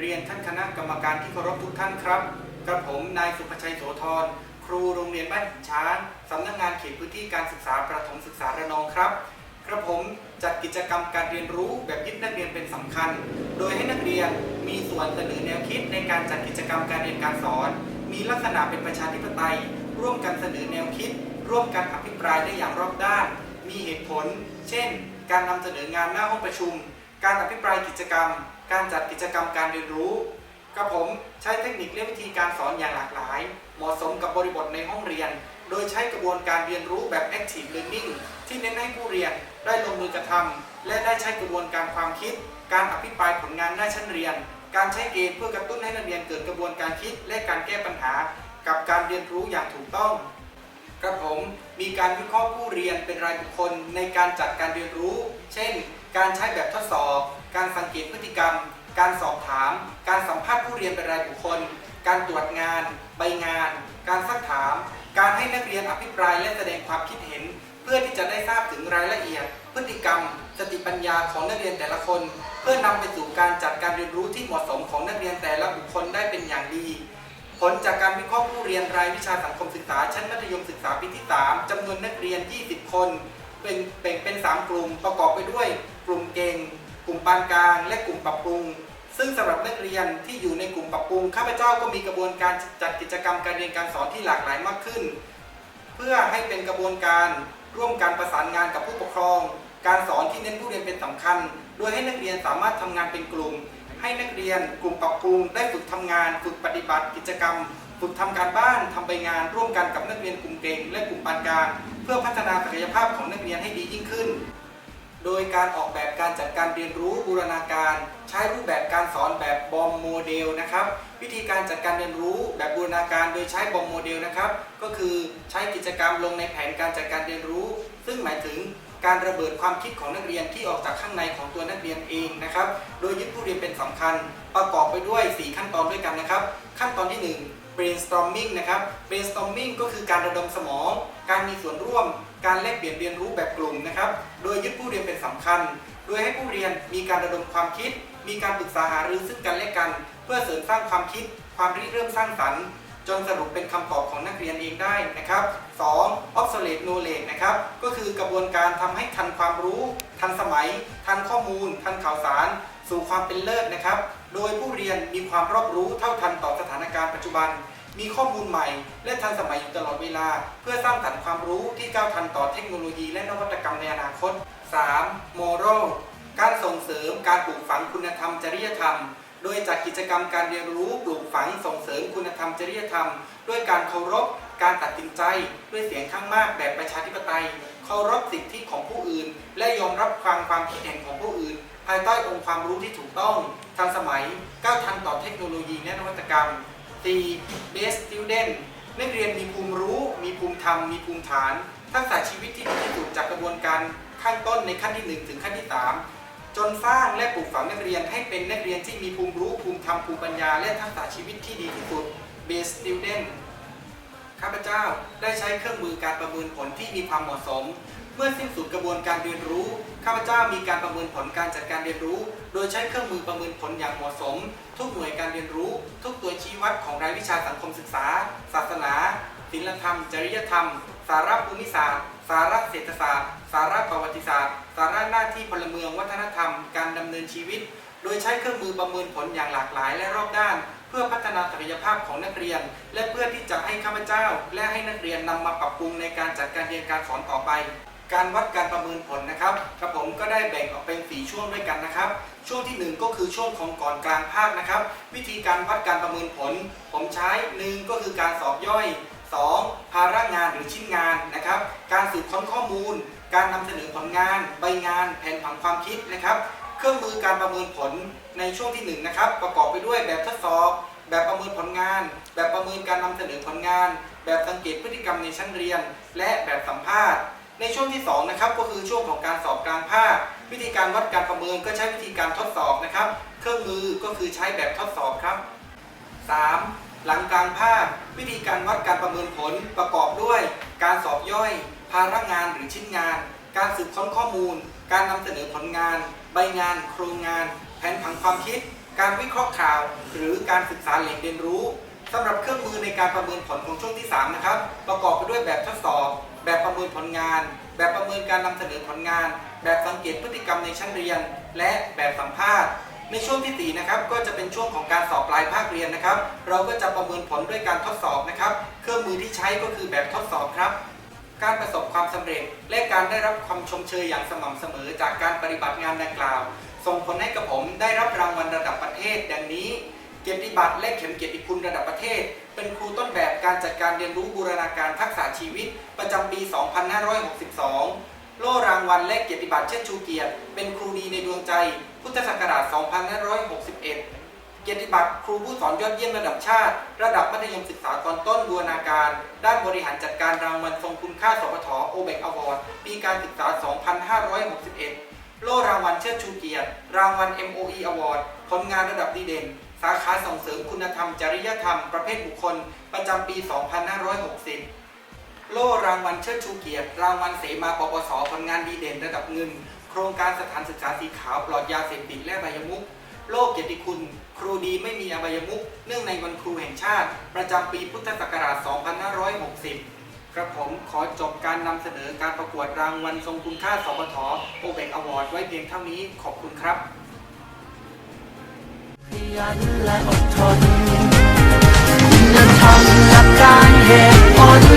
เรียนท่านคณะกรรมการที่เคารพทุกท่านครับกระผมนายสุภชัยโสธรครูโรงเรียนบ้านหินช้างสำนักงานเขตพื้นที่การศึกษาประถมศึกษาระนองครับกระผมจัดกิจกรรมการเรียนรู้แบบยึดนักเรียนเป็นสำคัญ โดยให้นักเรียนมีส่วนเสนอแนวคิดในการจัดกิจกรรมการเรียนการสอน มีลักษณะเป็นประชาธิปไตย ร่วมกันเสนอแนวคิด ร่วมกันอภิปรายได้อย่างรอบด้าน มีเหตุผล เช่น การนำเสนองานหน้าห้องประชุม การอภิปรายกิจกรรม การจัดกิจกรรมการเรียนรู้กระผมใช้เทคนิคและวิธีการสอนอย่างหลากหลาย เหมาะสมกับบริบทในห้องเรียน โดยใช้กระบวนการเรียนรู้แบบ active learning ที่เน้นให้ผู้เรียนได้ลงมือกระทำและได้ใช้กระบวนการความคิด การอภิปรายผลงานหน้าชั้นเรียน การใช้เกณฑ์เพื่อกระตุ้นให้นักเรียนเกิดกระบวนการคิดและการแก้ปัญหา กับการเรียนรู้อย่างถูกต้อง กระผมมีการวิเคราะห์ผู้เรียนเป็นรายบุคคลในการจัดการเรียนรู้ เช่น การใช้แบบทดสอบ การสังเกตพฤติกรรม การสอบถาม การสัมภาษณ์ผู้เรียนเป็นรายบุคคล การตรวจงาน ใบงาน การซักถาม การให้นักเรียนอภิปรายและแสดงความคิดเห็น เพื่อที่จะได้ทราบถึงรายละเอียด พฤติกรรม สติปัญญาของนักเรียนแต่ละคน เพื่อนำไปสู่การจัดการเรียนรู้ที่เหมาะสมของนักเรียนแต่ละบุคคลได้เป็นอย่างดี ผลจากการวิเคราะห์ ผู้เรียนรายวิชาสังคมศึกษา ชั้นมัธยมศึกษาปีที่ 3จำนวนนักเรียน 20 คน เป็นแบ่งเป็น 3 กลุ่มประกอบไปด้วย กลุ่มเก่ง กลุ่มปานกลาง และกลุ่มปรับปรุง ซึ่งสำหรับนักเรียนที่อยู่ในกลุ่มปรับปรุงข้าพเจ้าก็มีกระบวนการจัดกิจกรรมการเรียนการสอนที่หลากหลายมากขึ้น เพื่อให้เป็นกระบวนการร่วมการประสานงานกับผู้ปกครอง การสอนที่เน้นผู้เรียนเป็นสำคัญ โดยให้นักเรียนสามารถทำงานเป็นกลุ่ม ให้นักเรียนกลุ่มปรับปรุงได้ฝึกทำงานฝึกปฏิบัติกิจกรรม ฝึกทำการบ้านทำใบงานร่วมกันกับนักเรียนกลุ่มเก่งและกลุ่มปานกลางเพื่อพัฒนาศักยภาพของนักเรียนให้ดียิ่งขึ้น โดยการออกแบบการจัดการเรียนรู้บูรณาการ ใช้รูปแบบการสอนแบบบอมโมเดลนะครับ วิธีการจัดการเรียนรู้แบบบูรณาการโดยใช้บอมโมเดลนะครับ ก็คือใช้กิจกรรมลงในแผนการจัดการเรียนรู้ ซึ่งหมายถึงการระเบิดความคิดของนักเรียนที่ออกจากข้างในของตัวนักเรียนเองนะครับ โดยยึดผู้เรียนเป็นสำคัญ ประกอบไปด้วย 4 ขั้นตอนด้วยกันนะครับ ขั้นตอนที่ 1 brainstorming นะครับ brainstorming ก็คือการระดมสมอง การมีส่วนร่วม การแลกเปลี่ยนเรียนรู้แบบกลุ่มนะครับ โดยยึดผู้เรียนเป็นสำคัญ โดยให้ผู้เรียนมีการระดมความคิด มีการปรึกษาหารือซึ่งกันและกัน เพื่อเสริมสร้างความคิด ความริเริ่มสร้างสรรค์จนสรุปเป็นคำตอบของนักเรียนเองได้นะครับ 2. obsolete knowledge นะครับ ก็คือกระบวนการทำให้ทันความรู้ ทันสมัย ทันข้อมูล ทันข่าวสาร สู่ความเป็นเลิศนะครับ โดยผู้เรียนมีความรอบรู้เท่าทันต่อสถานการณ์ปัจจุบัน มีข้อมูลใหม่ และทันสมัยอยู่ตลอดเวลา เพื่อสร้างสรรค์ความรู้ที่ก้าวทันต่อเทคโนโลยีและนวัตกรรมในอนาคต 3. moral การส่งเสริมการปลูกฝังคุณธรรมจริยธรรม โดยจัดกิจกรรมการเรียนรู้ปลูกฝังส่งเสริมคุณธรรมจริยธรรม ด้วยการเคารพ การตัดสินใจด้วยเสียงข้างมากแบบประชาธิปไตย เคารพสิทธิของผู้อื่น และยอมรับฟังความคิดเห็นของผู้อื่นายใต้องค์ความรู้ที่ถูกต้องทันสมัยก้าวทันต่อเทคโนโลยีและนวัตกรรม 4. best student นักเรียนมีภูมิรู้ มีภูมิธรรม มีภูมิฐาน ทักษะชีวิตที่ดีที่สุดจากกระบวนการขั้นต้นในขั้นที่ 1 ถึงขั้นที่ 3 จนสร้างและปลูกฝังนักเรียนให้เป็นนักเรียนที่มีภูมิรู้ ภูมิธรรม ภูมิปัญญา และทักษะชีวิตที่ดีที่สุด best student ข้าพเจ้าได้ใช้เครื่องมือการประเมินผลที่มีความเหมาะสม เมื่อสิ้นสุดกระบวนการเรียนรู้ ข้าพเจ้ามีการประเมินผลการจัดการเรียนรู้ โดยใช้เครื่องมือประเมินผลอย่างเหมาะสม ทุกหน่วยการเรียนรู้ ทุกตัวชี้วัดของรายวิชาสังคมศึกษา ศาสนาศิลธรรม จริยธรรม สาระภูมิศาสตร์ สาระเศรษฐศาสตร์ สาระประวัติศาสตร์ สาระหน้าที่พลเมืองวัฒนธรรม การดำเนินชีวิต โดยใช้เครื่องมือประเมินผลอย่างหลากหลายและรอบด้าน เพื่อพัฒนาศักยภาพของนักเรียน และเพื่อที่จะให้ข้าพเจ้า และให้นักเรียนนำมาปรับปรุงในการจัดการเรียนการสอนต่อไป การวัดการประเมินผลนะครับกระผมก็ได้แบ่งออกเป็นสีช่วงด้วยกันนะครับ ช่วงที่ 1 ก็คือช่วงของก่อนกลางภาคนะครับ วิธีการวัดการประเมินผล ผมใช้หนึ่งก็คือการสอบย่อย 2. ภาระงานหรือชิ้นงานนะครับ การสืบค้นข้อมูล การนำเสนอผลงาน ใบงาน แผนผังความคิดนะครับ เครื่องมือการประเมินผลในช่วงที่1นะครับ ประกอบไปด้วยแบบทดสอบ แบบประเมินผลงาน แบบประเมินการนำเสนอผลงาน แบบสังเกตพฤติกรรมในชั้นเรียน และแบบสัมภาษณ์ ในช่วงที่2นะครับก็คือช่วงของการสอบกลางภาค วิธีการวัดการประเมินก็ใช้วิธีการทดสอบนะครับ เครื่องมือก็คือใช้แบบทดสอบครับ 3. หลังกลางภาค วิธีการวัดการประเมินผลประกอบด้วย การสอบย่อย ภาระงานหรือชิ้นงาน การสืบค้นข้อมูล การนำเสนอผลงาน ใบงาน โครงงาน แผนผังความคิด การวิเคราะห์ข่าว หรือการศึกษาแหล่งเรียนรู้สำหรับเครื่องมือในการประเมินผลของช่วงที่ 3 นะครับ ประกอบไปด้วยแบบทดสอบ แบบประเมินผลงาน แบบประเมินการนำเสนอผลงาน แบบสังเกตพฤติกรรมในชั้นเรียน และแบบสัมภาษณ์ในช่วงที่4นะครับก็จะเป็นช่วงของการสอบปลายภาคเรียนนะครับ เราก็จะประเมินผลด้วยการทดสอบนะครับ เครื่องมือที่ใช้ก็คือแบบทดสอบครับ การประสบความสำเร็จ และการได้รับความชมเชยอย่างสม่ำเสมอจากการปฏิบัติงานดังกล่าว ส่งผลให้กับผมได้รับรางวัลระดับประเทศ ดังนี้ เกียรติบัตรและเข็มเกียรติคุณระดับประเทศ เป็นครูต้นแบบการจัดการเรียนรู้บูรณาการทักษะชีวิต ประจำปี 2562 โล่รางวัลและเกียรติบัตรเชิดชูเกียรติ เป็นครูดีในดวงใจ พุทธศักราช 2561 กียรติบัตรครูผู้สอนยอดเยี่ยมระดับชาติ ระดับมัธยมศึกษาตอนต้นบูรณาการ ด้านบริหารจัดการรางวัลทรงคุณค่าสปทโอเบกอวอร์ดปีการศึกษา 2561 โล่รางวัลเชิดชูเกียรติ รางวัล MOE Award ผลงานระดับดีเด่น สาขาส่งเสริมคุณธรรม จริยธรรม ประเภทบุคคล ประจำปี 2560โล่รางวัลเชิดชูเกียรติ รางวัลเสมาปปสผลงานดีเด่นระดับเงิน โครงการสถานศึกษาสีขาวปลอดยาเสพติดและใบยมุก โลกเกียรติคุณ ครูดีไม่มีอบายมุกเนื่องในวันครูแห่งชาติ ประจำปีพุทธศักราช 2560 กระผมขอจบการนำเสนอการประกวดรางวัลทรงคุณค่าสปทโอเบกอวอร์ดไว้เพียงเท่านี้ขอบคุณครับขยันและอดทนคุณธรรมหลักการเหตุผล